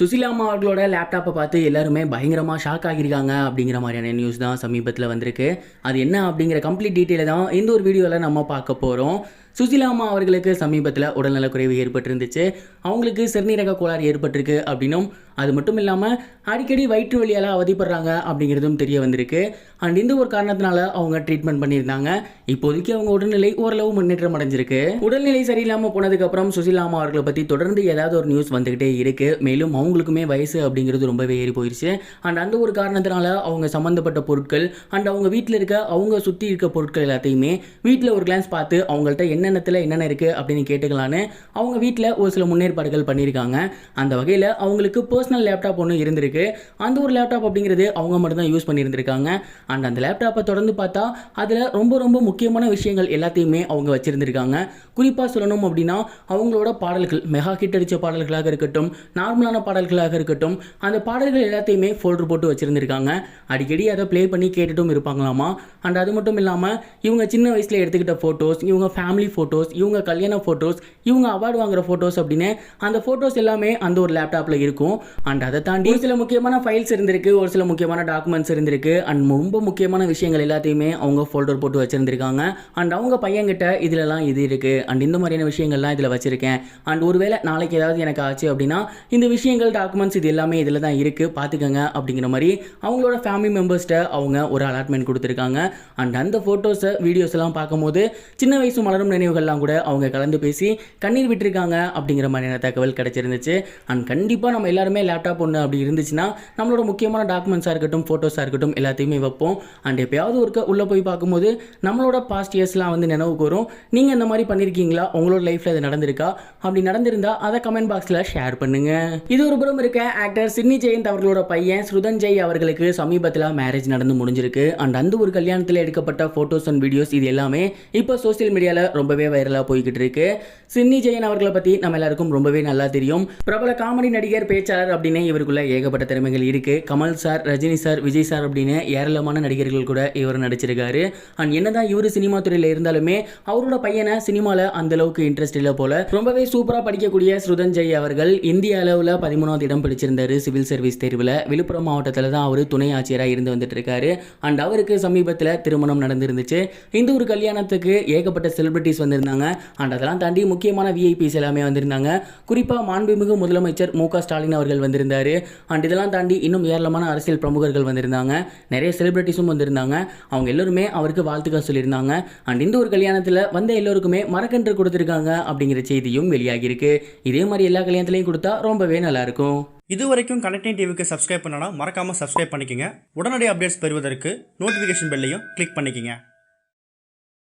சுசிலாமா அவர்களோட லேப்டாப்பை பார்த்து எல்லாருமே பயங்கரமாக ஷாக் ஆகியிருக்காங்க அப்படிங்கிற மாதிரியான நியூஸ் தான் சமீபத்தில் வந்திருக்கு. அது என்ன அப்படிங்கிற கம்ப்ளீட் டீட்டெயிலை தான் இந்த ஒரு வீடியோவில் நம்ம பார்க்க போகிறோம் சுசிலாமா அவர்களுக்கு சமீபத்தில் உடல்நலக்குறைவு ஏற்பட்டிருந்துச்சு. அவங்களுக்கு சிறுநீரக கோளாறு ஏற்பட்டிருக்கு அப்படின்னும் அது மட்டும் இல்லாமல் அடிக்கடி வயிற்று வழியால் அவதிப்படுறாங்க அப்படிங்கிறதும் தெரிய வந்திருக்கு. அண்ட் இந்த ஒரு காரணத்தினால அவங்க ட்ரீட்மெண்ட் பண்ணியிருந்தாங்க. இப்போதைக்கு அவங்க உடல்நிலை ஓரளவு முன்னேற்றம் அடைஞ்சிருக்கு. உடல்நிலை சரியில்லாமல் போனதுக்கப்புறம் சுசிலாமா அவர்களை பற்றி தொடர்ந்து ஏதாவது ஒரு நியூஸ் வந்துக்கிட்டே இருக்கு. மேலும் அவங்களுக்குமே வயசு அப்படிங்கிறது ரொம்பவே ஏறி போயிருச்சு. அண்ட் அந்த ஒரு காரணத்தினால அவங்க சம்மந்தப்பட்ட பொருட்கள் அண்ட் அவங்க வீட்டில் இருக்க அவங்க சுற்றி இருக்க பொருட்கள் எல்லாத்தையுமே வீட்டில் ஒரு கிளான்ஸ் பார்த்து அவங்கள்ட்ட என்னென்னத்தில் என்னென்ன இருக்குது அப்படின்னு கேட்டுக்கலான்னு அவங்க வீட்டில் ஒரு சில முன்னேற்பாடுகள் பண்ணியிருக்காங்க. அந்த வகையில் அவங்களுக்கு பர்சனல் லேப்டாப் ஒன்று இருந்திருக்கு. அந்த ஒரு லேப்டாப் அப்படிங்கிறது அவங்க மட்டும்தான் யூஸ் பண்ணியிருந்திருக்காங்க. அண்ட் அந்த லேப்டாப்பை தொடர்ந்து பார்த்தா அதில் ரொம்ப ரொம்ப முக்கியமான விஷயங்கள் எல்லாத்தையுமே அவங்க வச்சுருந்துருக்காங்க. குறிப்பாக சொல்லணும் அப்படின்னா அவங்களோட பாடல்கள் மெகா ஹிட் அடித்த பாடல்களாக இருக்கட்டும் நார்மலான பாடல்களாக இருக்கட்டும் அந்த பாடல்கள் எல்லாத்தையுமே ஃபோல்டர் போட்டு வச்சுருந்துருக்காங்க. அடிக்கடி அதை ப்ளே பண்ணி கேட்டுட்டும் இருப்பாங்களாமா? அண்ட் அது மட்டும் இல்லாமல் இவங்க சின்ன வயசில் எடுத்துக்கிட்ட ஃபோட்டோஸ் இவங்க ஃபேமிலி ஃபோட்டோஸ் இவங்க கல்யாண ஃபோட்டோஸ் இவங்க அவார்டு வாங்குற ஃபோட்டோஸ் அப்படின்னு அந்த ஃபோட்டோஸ் எல்லாமே அந்த ஒரு லேப்டாப்பில் இருக்கும். அண்ட் அதை தாண்டி ஒரு சில முக்கியமான ஃபைல்ஸ் இருந்திருக்கு ஒரு சில முக்கியமான டாக்குமெண்ட்ஸ் இருந்திருக்கு. அண்ட் ரொம்ப முக்கியமான விஷயங்கள் எல்லாத்தையுமே அவங்க ஃபோல்டர் போட்டு வச்சுருந்துருக்காங்க. அண்ட் அவங்க பையன்கிட்ட இதிலலாம் இது இருக்குது அண்ட் இந்த மாதிரியான விஷயங்கள்லாம் இதில் வச்சுருக்கேன். அண்ட் ஒருவேளை நாளைக்கு ஏதாவது எனக்கு ஆச்சு அப்படின்னா இந்த விஷயங்கள் டாக்குமெண்ட்ஸ் இது எல்லாமே இதில் தான் இருக்குது பார்த்துக்கோங்க அப்படிங்கிற மாதிரி அவங்களோட ஃபேமிலி மெம்பர்ஸ்கிட்ட அவங்க ஒரு அலாட்மெண்ட் கொடுத்துருக்காங்க. அண்ட் அந்த ஃபோட்டோஸை வீடியோஸ் எல்லாம் பார்க்கும்போது சின்ன வயசு மலரும் நினைவுகள்லாம் கூட அவங்க கலந்து பேசி கண்ணீர் விட்டுருக்காங்க அப்படிங்கிற மாதிரியான தகவல் கிடைச்சிருந்துச்சு. அண்ட் கண்டிப்பாக நம்ம எல்லாருமே லேப்டாப் ஒன்று அப்படி இருந்துச்சுன்னா நம்மளோட முக்கியமான டாக்குமெண்ட்ஸாக இருக்கட்டும் ஃபோட்டோஸாக இருக்கட்டும் எல்லாத்தையுமே வைப்போம். அண்ட் எப்பயாவது ஒருக்க உள்ளே போய் பார்க்கும்போது நம்மளோட பாஸ்ட் இயர்ஸ்லாம் வந்து நினைவுக்கு வரும் நீங்கள் இந்த மாதிரி பண்ணியிருக்கீங்களா உங்களோட லைஃப்பில் அது நடந்திருக்கா? அப்படி நடந்திருந்தா அதை கமெண்ட் பாக்ஸில் ஷேர் பண்ணுங்க. இது ஒரு புறம் இருக்க ஆக்டர் சிட்னி ஜெயந்த் அவர்களோட பையன் ஸ்ருதன் ஜெய் அவர்களுக்கு சமீபத்தில் மேரேஜ் நடந்து முடிஞ்சிருக்கு. அண்ட் அந்த ஒரு கல்யாணத்தில் எடுக்கப்பட்ட ஃபோட்டோஸ் அண்ட் வீடியோஸ் இது எல்லாமே இப்போ சோஷியல் மீடியாவில் ரொம்ப ரொம்பவே வைரலாக போய்கிட்டு இருக்கு சின்னி ஜெயன் அவர்களை பற்றி நம்ம எல்லாருக்கும் ரொம்பவே நல்லா தெரியும். பிரபல காமெடி நடிகர் பேச்சாளர் அப்படின்னு இவருக்குள்ள ஏகப்பட்ட திறமைகள் இருக்கு. Kamal sir Rajini sir Vijay sir அப்படின்னு ஏராளமான நடிகர்கள் கூட இவர் நடிச்சிருக்காரு. அண்ட் என்னதான் இவர் சினிமா துறையில் இருந்தாலுமே அவரோட பையனை சினிமாவில் அந்த அளவுக்கு இன்ட்ரெஸ்ட் இல்லை போல. ரொம்பவே சூப்பராக படிக்கக்கூடிய ஸ்ருதன் ஜெய் அவர்கள் இந்திய அளவில் பதிமூணாவது இடம் பிடிச்சிருந்தாரு சிவில் சர்வீஸ் தேர்வில். விழுப்புரம் மாவட்டத்தில் தான் அவர் துணை ஆட்சியராக இருந்து வந்துட்டு இருக்காரு அண்ட் அவருக்கு சமீபத்தில் திருமணம் நடந்திருந்துச்சு. இந்த ஒரு கல்யாணத்துக்கு ஏகப்பட்ட செலிபிரிட்டிஸ் வந்திருந்தாங்க. அண்ட் அதெல்லாம் தாண்டி முக்கியமான விஐபிஸ் எல்லாமே வந்திருந்தாங்க. குறிப்பாக மாண்புமிகு முதலமைச்சர் மு ஸ்டாலின் அவர்கள் வந்திருந்தார். அண்ட் இதெல்லாம் தாண்டி இன்னும் ஏராளமான அரசியல் பிரமுகர்கள் வந்திருந்தாங்க. நிறைய செலிபிரிட்டிஸும் வந்திருந்தாங்க. அவங்க எல்லோருமே அவருக்கு வாழ்த்துக்கள் சொல்லியிருந்தாங்க. அண்ட் இந்த ஒரு கல்யாணத்தில் வந்த எல்லோருக்குமே மரக்கன்று கொடுத்துருக்காங்க அப்படிங்கிற செய்தியும் வெளியாகியிருக்கு. இதே மாதிரி எல்லா கல்யாணத்துலையும் கொடுத்தா ரொம்பவே நல்லாயிருக்கும். இது வரைக்கும் கனெக்டிங் டிவிக்கு சப்ஸ்கிரைப் பண்ணனா மறக்காமல் சப்ஸ்கிரைப் பண்ணிக்கங்க. உடனடி அப்டேட்ஸ் பெறுவதற்கு நோட்டிஃபிகேஷன் பெல்லையும் கிளிக் பண்ணிக்கோங்க.